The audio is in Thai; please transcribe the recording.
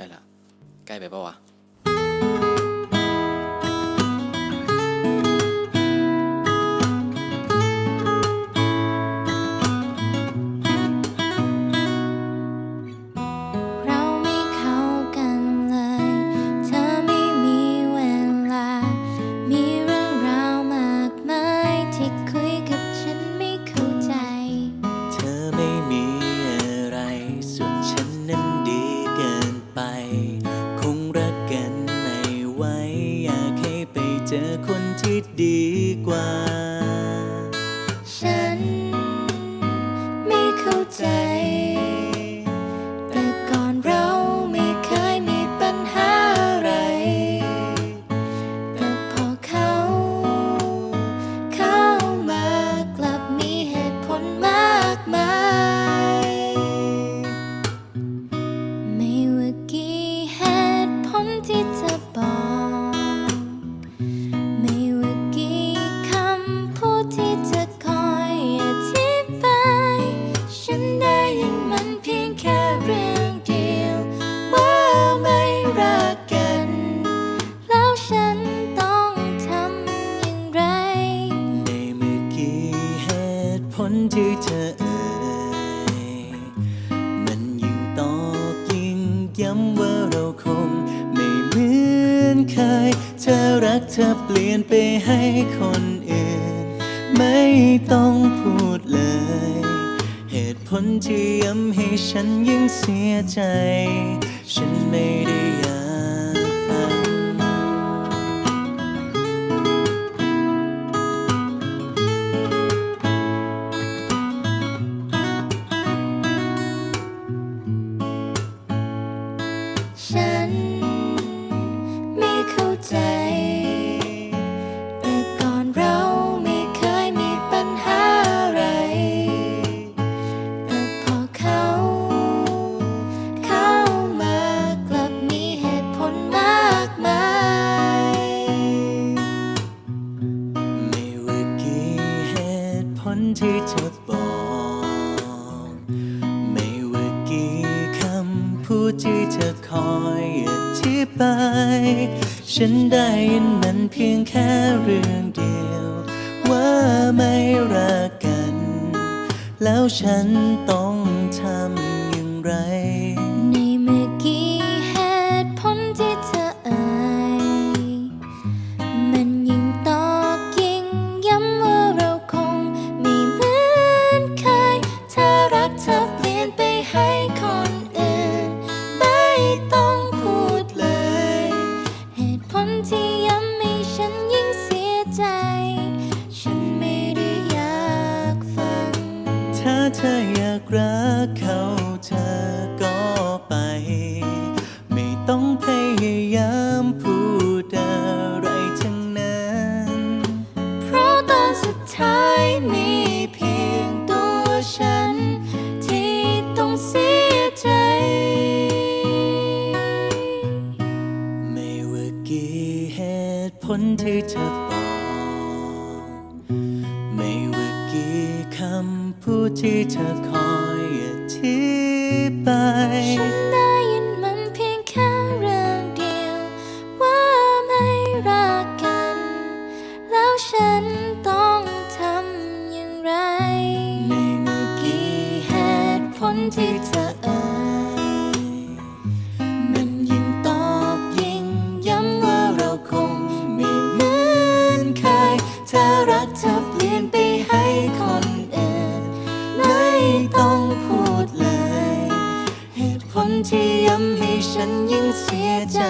ได้ละใกล้ไปปะวะ เจอคนที่ดีกว่า ตุผลที่เธอเอ่ยมันยิ่งตอกยิ่งย้ำว่าเราคงไม่เหมือนเคย เธอรักเธอเปลี่ยนไปให้คนอื่น ไม่ต้องพูดเลย เหตุผลที่ย้ำให้ฉันยิ่งเสียใจ ฉันไม่ได้อยาก ใจ แต่ก่อนเราไม่เคยมีปัญหาอะไร แต่พอเขา เข้ามากลับมีเหตุผลมากมาย ไม่ว่ากี่เหตุผลที่เธอบอก ไม่ว่ากี่คำพูดที่เธอคอยอธิบาย ฉันได้ยินมันเพียงแค่เรื่องเดียว ว่าไม่รักกัน แล้วฉันต้องทำอย่างไร คนที่ย้ำให้ฉันยิ่งเสียใจ ฉันไม่ได้อยากฟัง ถ้าเธออยากรักเขาเธอก็ไป ตุผลที่เธอบอกไม่ว่ากี่คำพูดที่เธอคอยอธิบายฉันได้ยินมันเพียงแค่เรื่องเดียว ว่าไม่รักกัน แล้วฉันต้องทำอย่างไรในเมื่อกี้เหตุผลที่เธอ ที่ย้ำให้ฉันยิ่งเสียใจ